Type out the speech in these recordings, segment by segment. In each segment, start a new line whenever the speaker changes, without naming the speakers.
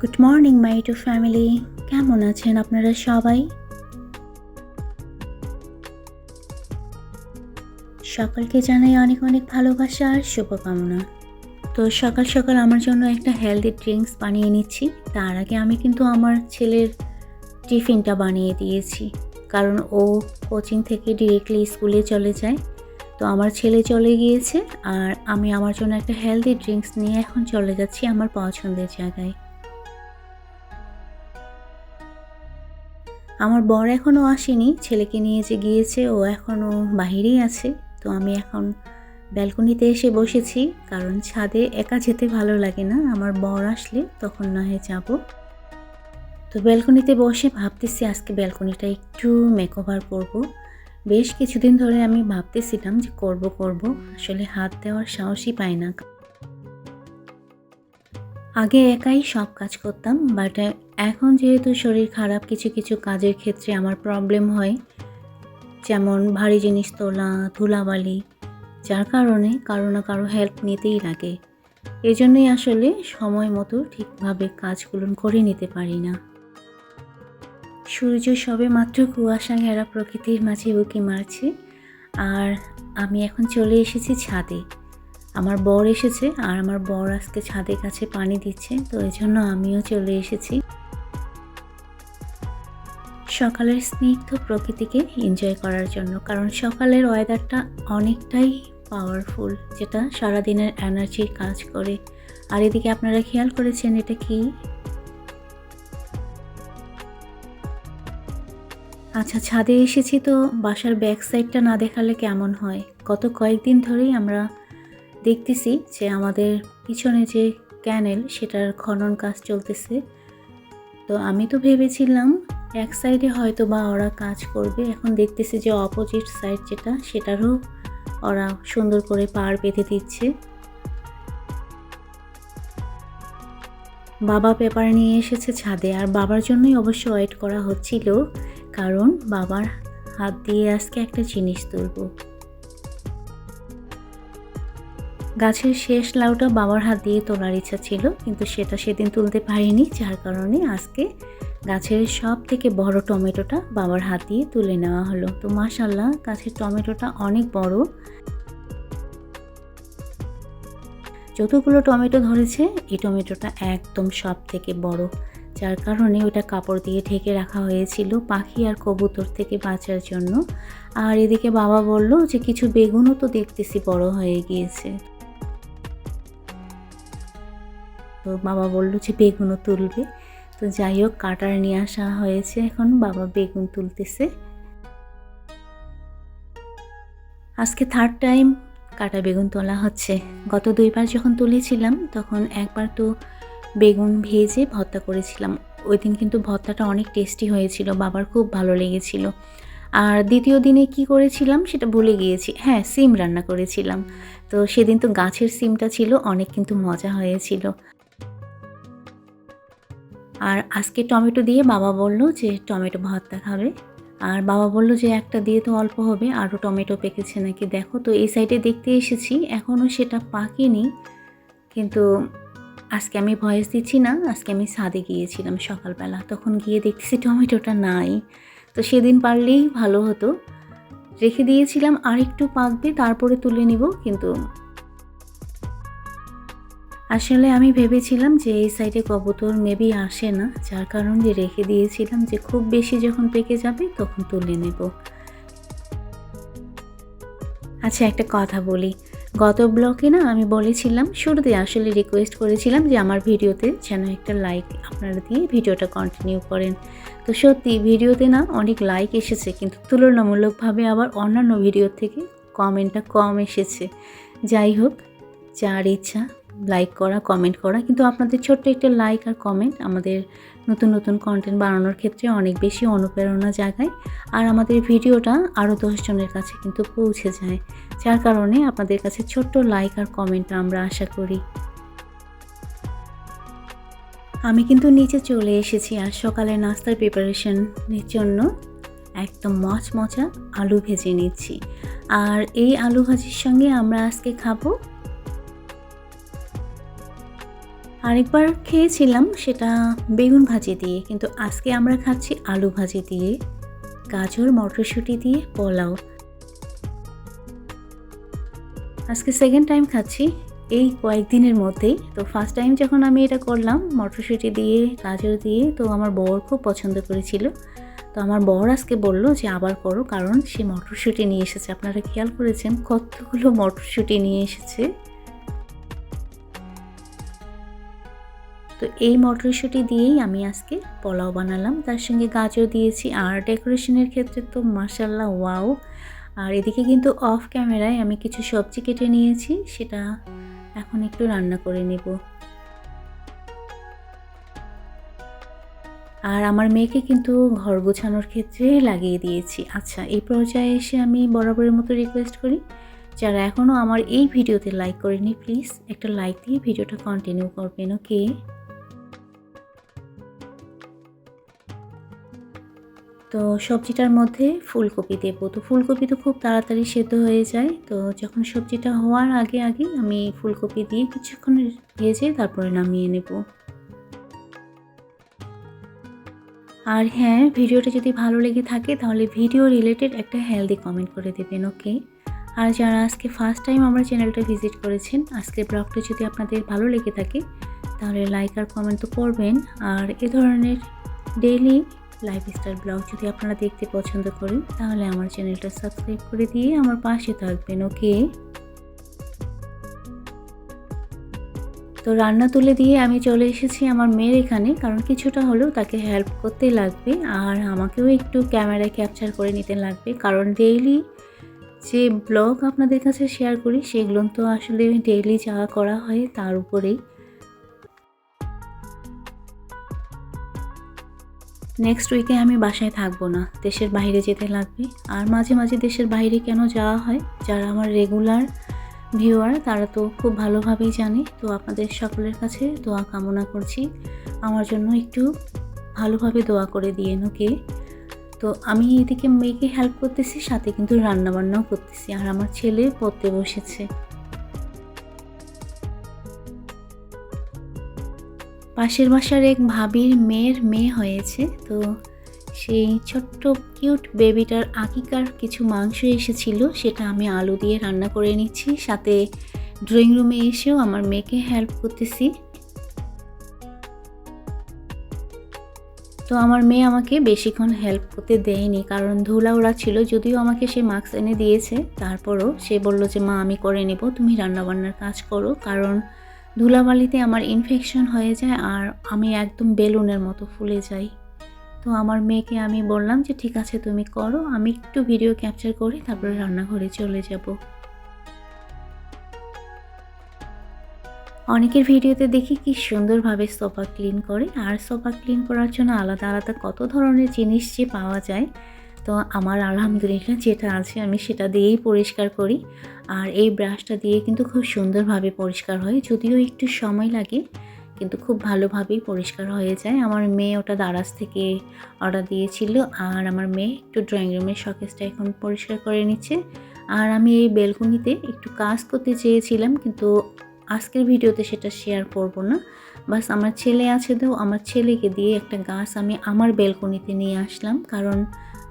Good morning my to family কেমন আছেন আপনারা সবাই? সকলকে জানাই অনেক অনেক ভালোবাসা আর শুভকামনা। তো সকাল সকাল আমার জন্য একটা হেলদি ড্রিঙ্কস বানিয়ে নিচ্ছি। তার আগে আমি কিন্তু আমার ছেলের টিফিনটা বানিয়ে দিয়েছি। কারণ ও কোচিং থেকে ডিরেক্টলি স্কুলে চলে যায়। তো আমার ছেলে চলে গিয়েছে আর আমি আমার জন্য একটা হেলদি ড্রিঙ্কস নিয়ে এখন চলে যাচ্ছি আমার পছন্দের জায়গায়। আমার বর এখনও আসেনি, ছেলেকে নিয়ে যে গিয়েছে ও এখনও বাহিরেই আছে। তো আমি এখন ব্যালকনিতে এসে বসেছি, কারণ ছাদে একা যেতে ভালো লাগে না। আমার বর আসলে তখন না হয় যাব। তো ব্যালকনিতে বসে ভাবতেছি আজকে ব্যালকনিটা একটু মেকওভার করব। বেশ কিছুদিন ধরে আমি ভাবতেছিলাম যে করব করব। আসলে হাত দেওয়ার সাহসই পাই না। আগে একাই সব কাজ করতাম বাট এখন যেহেতু শরীর খারাপ, কিছু কিছু কাজের ক্ষেত্রে আমার প্রবলেম হয়। যেমন ভারী জিনিস তোলা, ধুলাবালি, যার কারণে কারও না কারও হেল্প নিতেই লাগে। এজন্যই আসলে সময় মতো ঠিকভাবে কাজগুলো করে নিতে পারি না। সূর্য সবে মাত্র কুয়াশা ঘেরা প্রকৃতির মাঝে উঁকি মারছে, আর আমি এখন চলে এসেছি ছাদে। আমার বর এসেছে আর আমার বর আজকে ছাদের কাছে পানি দিচ্ছে, তো এই জন্য আমিও চলে এসেছি। সকালের স্নিগ্ধ প্রকৃতিকে এনজয় করার জন্য, কারণ সকালের ওয়েদারটা অনেকটাই পাওয়ারফুল যেটা সারাদিনের এনার্জি কাজ করে। আর এদিকে আপনারা খেয়াল করেছেন এটা কি? আচ্ছা ছাদে এসেছি তো, বাসার ব্যাক সাইডটা না দেখালে কেমন হয়? গত কয়েকদিন ধরেই আমরা দেখতেছি যে আমাদের পিছনে যে ক্যানেল, সেটার খনন কাজ চলতেছে। তো আমি তো ভেবেছিলাম এক সাইডে হয়তো বা ওরা কাজ করবে। এখন দেখতেছি যে অপোজিট সাইড যেটা, সেটারও ওরা সুন্দর করে পার বেঁধে দিচ্ছে। বাবা পেপার নিয়ে এসেছে ছাদে, আর বাবার জন্যই অবশ্য ওয়েট করা হচ্ছিল, কারণ বাবার হাত দিয়ে আজকে একটা জিনিস তুলবো। গাছের শেষ লাউটা বাবার হাত দিয়ে তোলার ইচ্ছা ছিল, কিন্তু সেটা সেদিন তুলতে পারিনি, যার কারণে আজকে গাছের সব থেকে বড় টমেটোটা বাবার হাত দিয়ে তুলে নেওয়া হলো। তো মাশাল্লাহ গাছের টমেটোটা অনেক বড়। যতগুলো টমেটো ধরেছে, এই টমেটোটা একদম সব থেকে বড়, যার কারণে ওটা কাপড় দিয়ে ঢেকে রাখা হয়েছিল পাখি আর কবুতর থেকে বাঁচার জন্য। আর এদিকে বাবা বলল যে, কিছু বেগুনও তো দেখতেছি বড় হয়ে গিয়েছে। তো বাবা বলল যে বেগুনও তুলবে। তো যাই হোক, কাটার নিয়ে আসা হয়েছে এখন, বাবা বেগুন তুলতেছে। আজকে থার্ড টাইম কাটা বেগুন তোলা হচ্ছে। গত দুইবার যখন তুলেছিলাম, তখন একবার তো বেগুন ভেজে ভর্তা করেছিলাম। ওই দিন কিন্তু ভর্তাটা অনেক টেস্টি হয়েছিল, বাবার খুব ভালো লেগেছিল। আর দ্বিতীয় দিনে কি করেছিলাম সেটা ভুলে গিয়েছি। হ্যাঁ সিম রান্না করেছিলাম। তো সেদিন তো গাছের সিমটা ছিল, অনেক কিন্তু মজা হয়েছিল। আর আজকে টমেটো দিয়ে বাবা বলল যে টমেটো ভর্তা খাবে আর বাবা বলল যে একটা দিয়ে তো অল্প হবে আরও টমেটো পেকেছে নাকি? দেখো তো, এই সাইডে দেখতে এসেছি এখনও সেটা পাকেনি। কিন্তু আজকে আমি ভয়েস দিচ্ছি না, আজকে আমি ছাদে গিয়েছিলাম সকালবেলা। তখন গিয়ে দেখতেছি টমেটোটা নাই। তো সেদিন পারলেই ভালো হতো। রেখে দিয়েছিলাম আর একটু পাকবে, তারপরে তুলে নিব, কিন্তু আসলে আমি ভেবেছিলাম যে এই সাইডে কবুতর মেবি আসে না, যার কারণে রেখে দিয়েছিলাম যে খুব বেশি যখন পেকে যাবে তখন তুলে নেব। আচ্ছা একটা কথা বলি। গত ব্লকে না আমি বলেছিলাম, শুরুতে আসলে রিকোয়েস্ট করেছিলাম যে আমার ভিডিওতে যেন একটা লাইক আপনারা দিয়ে ভিডিওটা কন্টিনিউ করেন। তো সত্যি ভিডিওতে না অনেক লাইক এসেছে, কিন্তু তুলনামূলকভাবে আবার অন্যান্য ভিডিওর থেকে কমেন্টটা কম এসেছে। যাই হোক, যার ইচ্ছা লাইক করা কমেন্ট করা, কিন্তু আপনাদের ছোট্ট একটা লাইক আর কমেন্ট আমাদের নতুন নতুন কন্টেন্ট বানানোর ক্ষেত্রে অনেক বেশি অনুপ্রেরণা জাগায়। আর আমাদের ভিডিওটা আরও দশজনের কাছে কিন্তু পৌঁছে যায়, যার কারণে আপনাদের কাছে ছোট্ট লাইক আর কমেন্টটা আমরা আশা করি। আমি কিন্তু নিচে চলে এসেছি আর সকালে নাস্তার প্রিপারেশনের জন্য একদম মচমচা আলু ভেজে নিচ্ছি। আর এই আলু ভাজির সঙ্গে আমরা আজকে খাব আরেকবার খেয়েছিলাম সেটা বেগুন ভাজি দিয়ে, কিন্তু আজকে আমরা খাচ্ছি আলু ভাজি দিয়ে, গাজর, মটরশুঁটি দিয়ে, পোলাও। আজকে সেকেন্ড টাইম খাচ্ছি, এই কয়েকদিনের মধ্যেই। তো ফার্স্ট টাইম যখন আমি এটা করলাম, মটরশুঁটি দিয়ে, গাজর দিয়ে, তো আমার বর খুব পছন্দ করেছিল। তো আমার বর আজকে বলল যে আবার করো, কারণ সে মটরশুঁটি নিয়ে এসেছে। আপনারা খেয়াল করেছেন কতগুলো মটরশুঁটি নিয়ে এসেছে? তো এই মটরশুঁটি দিয়েই আমি আজকে পোলাও বানালাম। তার সঙ্গে গাজর দিয়েছি আর ডেকোরেশনের ক্ষেত্রে তো মাসাল্লাহ ওয়াও। আর এদিকে কিন্তু অফ ক্যামেরায় আমি কিছু সবজি কেটে নিয়েছি, সেটা এখন একটু রান্না করে নেব। আর আমার মেয়েকে কিন্তু ঘর গোছানোর ক্ষেত্রে লাগিয়ে দিয়েছি। আচ্ছা এই পর্যায়ে এসে আমি বরাবরের মতো রিকোয়েস্ট করি, যারা এখনও আমার এই ভিডিওতে লাইক করেনি প্লিজ একটা লাইক দিয়ে ভিডিওটা কন্টিনিউ করবেন ওকে তো সবজিটার মধ্যে ফুলকপি দেবো। তো ফুলকপি তো খুব তাড়াতাড়ি সেদ্ধ হয়ে যায়। তো যখন সবজিটা হওয়ার আগে আগে আমি ফুলকপি দিয়ে কিছুক্ষণ ভেজে তারপরে নামিয়ে নেব। আর হ্যাঁ ভিডিওটা যদি ভালো লেগে থাকে তাহলে ভিডিও রিলেটেড একটা হেলদি কমেন্ট করে দেবেন, ওকে? আর যারা আজকে ফার্স্ট টাইম আমার চ্যানেলটা ভিজিট করেছেন, আজকের ব্লগটা যদি আপনাদের ভালো লেগে থাকে, তাহলে লাইক আর কমেন্ট তো করবেন। আর এ ধরনের ডেইলি লাইফস্টাইল ব্লগ যদি আপনারা দেখতে পছন্দ করেন, তাহলে আমার চ্যানেলটা সাবস্ক্রাইব করে দিয়ে আমার পাশে থাকবেন, ওকে? তো রান্না তুলে দিয়ে আমি চলে এসেছি আমার মেয়ের এখানে, কারণ কিছুটা হলেও তাকে হেল্প করতে লাগবে আর আমাকেও একটু ক্যামেরায় ক্যাপচার করে নিতে লাগবে, কারণ ডেইলি যে ব্লগ আপনাদের কাছে শেয়ার করি, সেগুলো তো আসলে ডেইলি যা করা হয় তার উপরেই। নেক্সট উইকে আমি বাসায় থাকব না। দেশের বাইরে যেতে লাগবে। আর মাঝে মাঝে দেশের বাইরে কেন যাওয়া হয়, যারা আমার রেগুলার ভিউয়ার তারা তো খুব ভালোভাবেই জানে। তো আপনাদের সকলের কাছে দোয়া কামনা করছি। আমার জন্য একটু ভালোভাবে দোয়া করে দিয়ে ওকে? তো আমি এদিকে মেয়েকে হেল্প করতেছি, সাথে কিন্তু রান্নাবান্নাও করতেছি। আর আমার ছেলে পড়তে বসেছে। পাশের বাসার এক ভাবির মেয়ের মেয়ে হয়েছে, তো সেই ছোট্ট কিউট বেবিটার আকিকার কিছু মাংস এসেছিল, সেটা আমি আলু দিয়ে রান্না করে নিচ্ছি। সাথে ড্রয়িং রুমে এসেও আমার মেয়েকে হেল্প করতেছি। তো আমার মেয়ে আমাকে বেশিক্ষণ হেল্প করতে দেয়নি, কারণ ধুলা ওরা ছিল, যদিও আমাকে সে মাস্ক এনে দিয়েছে। তারপরও সে বলল যে, মা, আমি করে নেব, তুমি রান্নাবান্নার কাজ করো। কারণ ধুলাবালিতে আমার ইনফেকশন হয়ে যায় আর আমি একদম বেলুনের মতো ফুলে যাই। তো আমার মেয়েকে আমি বললাম যে, ঠিক আছে, তুমি করো। আমি একটু ভিডিও ক্যাপচার করে তারপরে রান্নাঘরে চলে যাব। অনেকের ভিডিওতে দেখি কি সুন্দরভাবে সোফা ক্লিন করে। আর সোফা ক্লিন করার জন্য আলাদা আলাদা কত ধরনের জিনিস যে পাওয়া যায় তো আমার আলহামদুলিল্লাহ যেটা আছে আমি সেটা দিয়েই পরিষ্কার করি। আর এই ব্রাশটা দিয়ে কিন্তু খুব সুন্দরভাবে পরিষ্কার হয়। যদিও একটু সময় লাগে, কিন্তু খুব ভালোভাবেই পরিষ্কার হয়ে যায়। আমার মেয়ে ওটা দারাজ থেকে অর্ডার দিয়েছিল, আর আমার মেয়ে একটু ড্রয়িং রুমের শকেসটা এখন পরিষ্কার করে নিচ্ছে। আর আমি এই বেলকনিতে একটু কাজ করতে চেয়েছিলাম, কিন্তু আজকের ভিডিওতে সেটা শেয়ার করব না। বাস আমার ছেলে আছে তো, আমার ছেলেকে দিয়ে একটা গাছ আমি আমার বেলকনিতে নিয়ে আসলাম। কারণ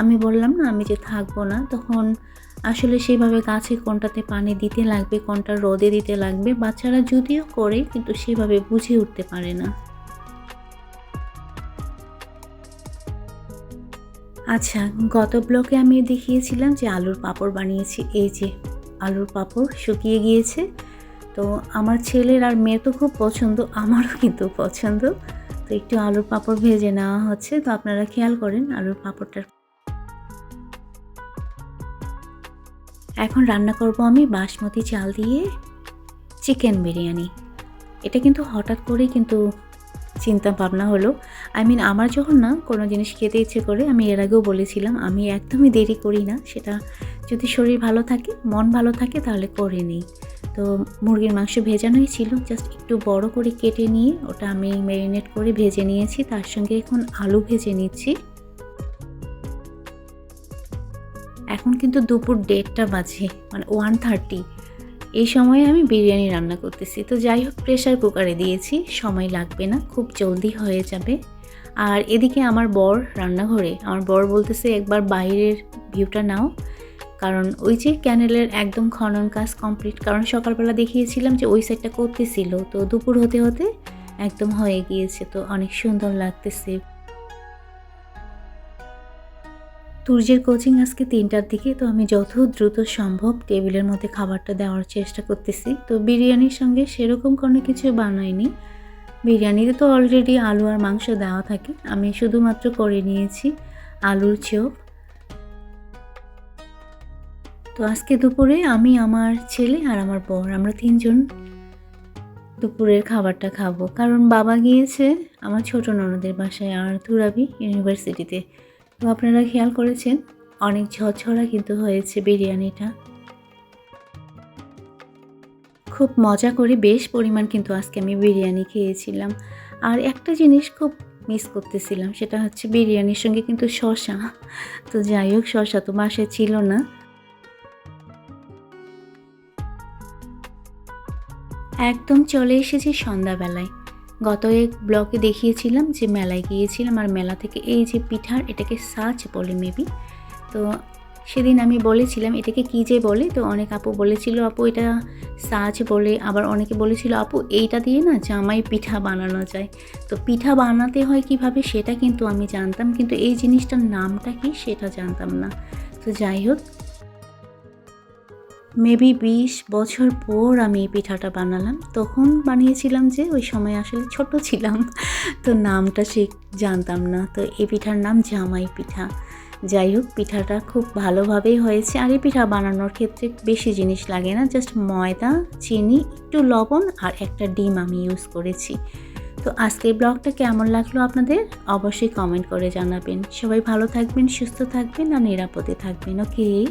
আমি বললাম না আমি যে থাকব না, তখন আসলে সেইভাবে গাছে কোনটাতে পানি দিতে লাগবে, কোনটা রোদে দিতে লাগবে, বাচ্চারা যদিও করে কিন্তু সেভাবে বুঝে উঠতে পারে না। আচ্ছা গত ব্লকে আমি দেখিয়েছিলাম যে আলুর পাঁপড় বানিয়েছি, এই যে আলুর পাঁপড় শুকিয়ে গিয়েছে। তো আমার ছেলের আর মেয়ের তো খুব পছন্দ, আমারও কিন্তু পছন্দ। তো একটু আলুর পাঁপড় ভেজে নেওয়া হচ্ছে, তো আপনারা খেয়াল করেন আলুর পাঁপড়টার এখন রান্না করব আমি বাসমতি চাল দিয়ে চিকেন বিরিয়ানি। এটা কিন্তু হঠাৎ করেই কিন্তু চিন্তা ভাবনা হলো। আই মিন আমার যখন না কোনো জিনিস খেতে ইচ্ছে করে, আমি এর আগেও বলেছিলাম, আমি একদমই দেরি করি না। সেটা যদি শরীর ভালো থাকে, মন ভালো থাকে, তাহলে করে নিই। তো মুরগির মাংস ভেজানোই ছিল জাস্ট একটু বড় করে কেটে নিয়ে ওটা আমি ম্যারিনেট করে ভেজে নিয়েছি। তার সঙ্গে এখন আলু ভেজে নিচ্ছি। এখন কিন্তু দুপুর দেড়টা বাজে মানে ওয়ান থার্টি এই সময়ে আমি বিরিয়ানি রান্না করতেছি। তো যাই হোক প্রেশার কুকারে দিয়েছি, সময় লাগবে না, খুব জলদি হয়ে যাবে। আর এদিকে আমার বর রান্নাঘরে, আমার বর বলতেছে একবার বাইরের ভিউটা নাও। কারণ ওই যে ক্যানেলের একদম খনন কাজ কমপ্লিট কারণ সকালবেলা দেখিয়েছিলাম যে ওই সাইডটা করতেছিল। তো দুপুর হতে হতে একদম হয়ে গিয়েছে, তো অনেক সুন্দর লাগতেছে। তুর্যের কোচিং আজকে তিনটার দিকে, তো আমি যত দ্রুত সম্ভব টেবিলের মধ্যে খাবারটা দেওয়ার চেষ্টা করতেছি। তো বিরিয়ানির সঙ্গে সেরকম কোনো কিছু বানাইনি। বিরিয়ানিতে তো অলরেডি আলু আর মাংস দেওয়া থাকে। আমি শুধুমাত্র করে নিয়েছি আলুর চোপ তো আজকে দুপুরে আমি, আমার ছেলে আর আমার বর, আমরা তিনজন দুপুরের খাবারটা খাব। কারণ বাবা গিয়েছে আমার ছোট ননদের বাসায় আর তুরাবি ইউনিভার্সিটিতে। তো আপনারা খেয়াল করেছেন? অনেক ঝরঝরা কিন্তু হয়েছে বিরিয়ানিটা। খুব মজা করে বেশ পরিমাণ কিন্তু আজকে আমি বিরিয়ানি খেয়েছিলাম। আর একটা জিনিস খুব মিস করতেছিলাম, সেটা হচ্ছে বিরিয়ানির সঙ্গে কিন্তু শশা তো যাই হোক শশা তো বাসায় ছিল না। একদম চলে এসেছি সন্ধ্যাবেলায়। গত এক ব্লগে দেখিয়েছিলাম যে মেলায় গিয়েছিলাম আর মেলা থেকে এই যে পিঠার, এটাকে সাচ বলে মেবি তো সেদিন আমি বলেছিলাম, এটাকে কী যে বলে? তো অনেক আপু বলেছিল, আপু, এটা সাজ বলে। আবার অনেকে বলেছিল, আপু, এইটা দিয়ে না জামাই পিঠা বানানো যায়। তো পিঠা বানাতে হয় কীভাবে সেটা কিন্তু আমি জানতাম, কিন্তু এই জিনিসটার নামটা কি সেটা জানতাম না। তো যাই হোক মেবি বিশ বছর পর আমি এই পিঠাটা বানালাম। তখন বানিয়েছিলাম যে ওই সময় আসলে ছোট ছিলাম। তো নামটা ঠিক জানতাম না। তো এই পিঠার নাম জামাই পিঠা। যাই হোক, পিঠাটা খুব ভালোভাবেই হয়েছে। আর এই পিঠা বানানোর ক্ষেত্রে বেশি জিনিস লাগে না। জাস্ট ময়দা, চিনি, একটু লবণ আর একটা ডিম আমি ইউজ করেছি। তো আজকের ব্লগটা কেমন লাগল আপনাদের? অবশ্যই কমেন্ট করে জানাবেন। সবাই ভালো থাকবেন, সুস্থ থাকবেন আর নিরাপদে থাকবেন ওকে